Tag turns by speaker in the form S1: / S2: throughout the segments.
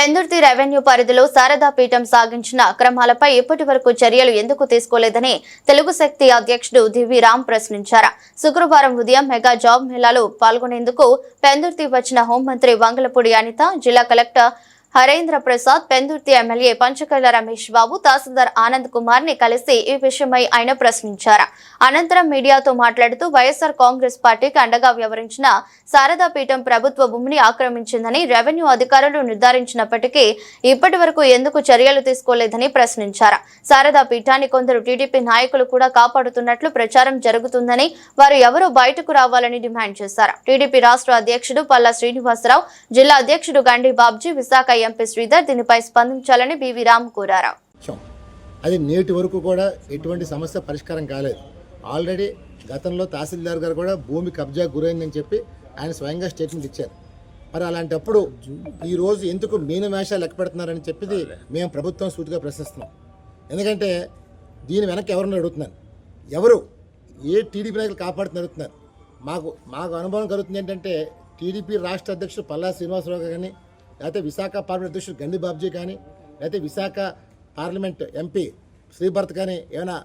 S1: Pendurthi revenue పరిధిలో శారదా పీఠం సాగించిన అక్రమాలపై ఇప్పటి వరకు చర్యలు ఎందుకు తీసుకోలేదని తెలుగు శక్తి అధ్యక్షుడు దివి రామ్ ప్రశ్నించారు. శుక్రవారం ఉదయం మెగా జాబ్ మేళాలో పాల్గొనేందుకు పెందుర్తి వచ్చిన హోంమంత్రి వంగలపూడి అనిత జిల్లా కలెక్టర్ హరేంద్ర ప్రసాద్ పెందుర్తి ఎమ్మెల్యే పంచకల్ల రమేష్ బాబు తహసీల్దార్ ఆనంద్ కుమార్ని కలిసి ఈ విషయమై ఆయన ప్రశ్నించారు. అనంతరం మీడియాతో మాట్లాడుతూ వైఎస్ఆర్ కాంగ్రెస్ పార్టీకి అండగా వ్యవహరించిన శారదా పీఠం ప్రభుత్వ భూమిని ఆక్రమించిందని రెవెన్యూ అధికారులు నిర్ధారించినప్పటికీ ఇప్పటి వరకు ఎందుకు చర్యలు తీసుకోలేదని ప్రశ్నించారు. శారదా పీఠాన్ని కొందరు టీడీపీ నాయకులు కూడా కాపాడుతున్నట్లు ప్రచారం జరుగుతుందని వారు ఎవరూ బయటకు రావాలని డిమాండ్ చేశారు. టీడీపీ రాష్ట్ర అధ్యక్షుడు పల్లా శ్రీనివాసరావు జిల్లా అధ్యక్షుడు గండి బాబ్జీ విశాఖ ఎంపీ శ్రీధర్ దీనిపై స్పందించాలని బివి రామ్ కోరారు.
S2: అది నేటి వరకు కూడా ఎటువంటి సమస్య పరిష్కారం కాలేదు. ఆల్రెడీ గతంలో తహసీల్దార్ గారు కూడా భూమి కబ్జా గురైందని చెప్పి ఆయన స్వయంగా స్టేట్మెంట్ ఇచ్చారు. మరి అలాంటప్పుడు ఈరోజు ఎందుకు మీనమేష లెక్క పెడుతున్నారని చెప్పి మేము ప్రభుత్వం సూటిగా ప్రశ్నిస్తున్నాం. ఎందుకంటే దీని వెనక్కి ఎవరిని అడుగుతున్నాను ఎవరు? ఏ టీడీపీ నాయకులు కాపాడుతున్న అడుగుతున్నారు? మాకు మాకు అనుభవం కలుగుతుంది ఏంటంటే టీడీపీ రాష్ట్ర అధ్యక్షుడు పల్లా శ్రీనివాసరావు గారు కానీ లేకపోతే విశాఖ పార్లమెంట్ అధ్యక్షుడు గండి బాబ్జీ కానీ లేకపోతే విశాఖ పార్లమెంట్ ఎంపీ శ్రీభరత్ కానీ ఏమైనా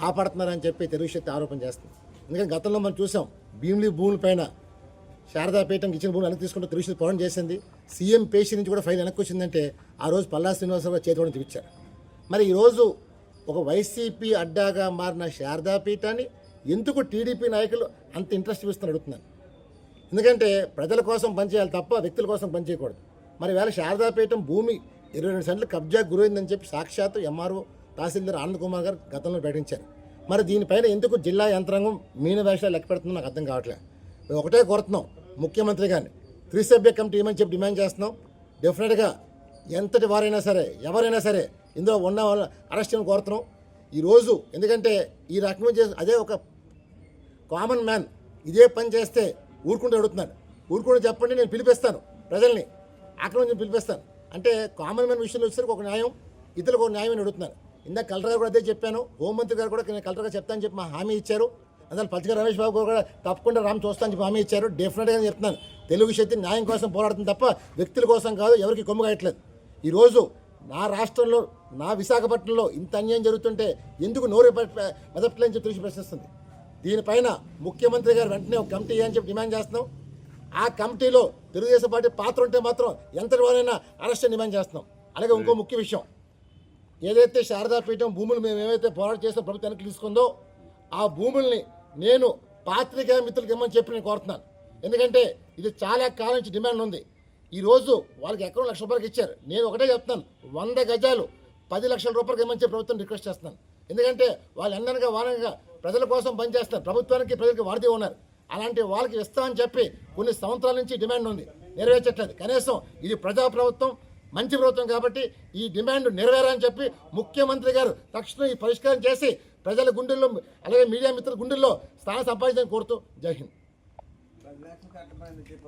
S2: కాపాడుతున్నారని చెప్పి తెలుగు శక్తి ఆరోపణ చేస్తుంది. ఎందుకంటే గతంలో మనం చూసాం భీమిలి భూములపైన శారదాపీఠం ఇచ్చిన భూములు వెనక్కి తీసుకుంటూ తెలుగు శక్తి పోరాటం చేసింది. సీఎం పేషి నుంచి కూడా ఫైల్ వెనక్కి వచ్చిందంటే ఆ రోజు పల్లా శ్రీనివాసరావు చేతిలో చూపించారు. మరి ఈరోజు ఒక వైసీపీ అడ్డాగా మారిన శారదాపీఠాన్ని ఎందుకు టీడీపీ నాయకులు అంత ఇంట్రెస్ట్ చూస్తున్నారు అడుగుతున్నాను ఎందుకంటే ప్రజల కోసం పనిచేయాలి తప్ప వ్యక్తుల కోసం పనిచేయకూడదు మరి వేళ శారదాపీఠం భూమి ఇరవై రెండు సెంట్లు కబ్జా గురైందని చెప్పి సాక్షాత్తు ఎంఆర్ఓ తహసీల్దార్ ఆనంద్ కుమార్ గారు గతంలో ప్రకటించారు. మరి దీనిపైన ఎందుకు జిల్లా యంత్రాంగం మీన వేషాలు లెక్క పెడుతుందో నాకు అర్థం కావట్లేదు మేము ఒకటే కోరుతున్నాం. ముఖ్యమంత్రి గారిని త్రిసభ్య కమిటీ ఏమని చెప్పి డిమాండ్ చేస్తున్నాం. డెఫినెట్గా ఎంతటి వారైనా సరే ఎవరైనా సరే ఇందులో ఉన్న వాళ్ళ అరెస్ట్ అని కోరుతున్నాం. ఈరోజు ఎందుకంటే ఈ రకమైన చేసి అదే ఒక కామన్ మ్యాన్ ఇదే పని చేస్తే ఊరుకుంటూ అడుగుతున్నాను. ఊరుకుంటూ చెప్పండి నేను పిలిపిస్తాను ప్రజల్ని. అక్కడ నుంచి పిలిపిస్తాను. అంటే కామన్ మ్యాన్ విషయంలో వచ్చేసరికి ఒక న్యాయం ఇతరులకు ఒక న్యాయం అని అడుగుతున్నాను. ఇందాక కలెక్టర్ గారు కూడా అదే చెప్పాను. హోంమంత్రి గారు కూడా నేను కలెక్టర్గా చెప్తానని చెప్పి మా హామీ ఇచ్చారు. అందులో పచ్చిక రమేష్ బాబు గారు కూడా తప్పకుండా రామ్ చూస్తానని చెప్పి హామీ ఇచ్చారు. డెఫినెట్గా చెప్తున్నాను. తెలుగు శక్తి న్యాయం కోసం పోరాడుతుంది తప్ప వ్యక్తుల కోసం కాదు ఎవరికి కొమ్ము కాయట్లేదు. ఈరోజు నా రాష్ట్రంలో నా విశాఖపట్నంలో ఇంత అన్యాయం జరుగుతుంటే ఎందుకు నోరు మెదపట్లేని చెప్పి తెలిసి ప్రశ్నిస్తుంది. దీనిపైన ముఖ్యమంత్రి గారు వెంటనే ఒక కమిటీ అని చెప్పి డిమాండ్ చేస్తున్నాం. ఆ కమిటీలో తెలుగుదేశం పార్టీ పాత్ర ఉంటే మాత్రం ఎంతటి వారైనా అరెస్ట్ డిమాండ్ చేస్తున్నాం. అలాగే ఇంకో ముఖ్య విషయం. ఏదైతే శారదాపీఠం భూములు మేము ఏమైతే పోరాటం చేసిన ప్రభుత్వానికి తీసుకుందో ఆ భూముల్ని నేను పాత్రికేయ మిత్రులకు ఇమ్మని చెప్పి నేను కోరుతున్నాను. ఎందుకంటే ఇది చాలా కాలం నుంచి డిమాండ్ ఉంది. ఈరోజు వాళ్ళకి ఎక్కడో లక్ష రూపాయలకి ఇచ్చారు. నేను ఒకటే చెప్తున్నాను. వంద గజాలు పది లక్షల రూపాయలకి ఇమ్మని చెప్పి ప్రభుత్వం రిక్వెస్ట్ చేస్తున్నాను. ఎందుకంటే వాళ్ళు ఎండనగా వానగా ప్రజల కోసం పనిచేస్తారు ప్రభుత్వానికి ప్రజలకి వాడుతూ ఉన్నారు. అలాంటి వాళ్ళకి ఇస్తామని చెప్పి కొన్ని సంవత్సరాల నుంచి డిమాండ్ ఉంది. నెరవేర్చట్లేదు. కనీసం ఇది ప్రజా ప్రభుత్వం మంచి ప్రభుత్వం కాబట్టి ఈ డిమాండ్ నెరవేరని చెప్పి ముఖ్యమంత్రి గారు తక్షణం ఈ పరిష్కారం చేసి ప్రజల గుండెల్లో అలాగే మీడియా మిత్రుల గుండెల్లో స్థానం సంపాదించని కోరుతూ జై హింద్.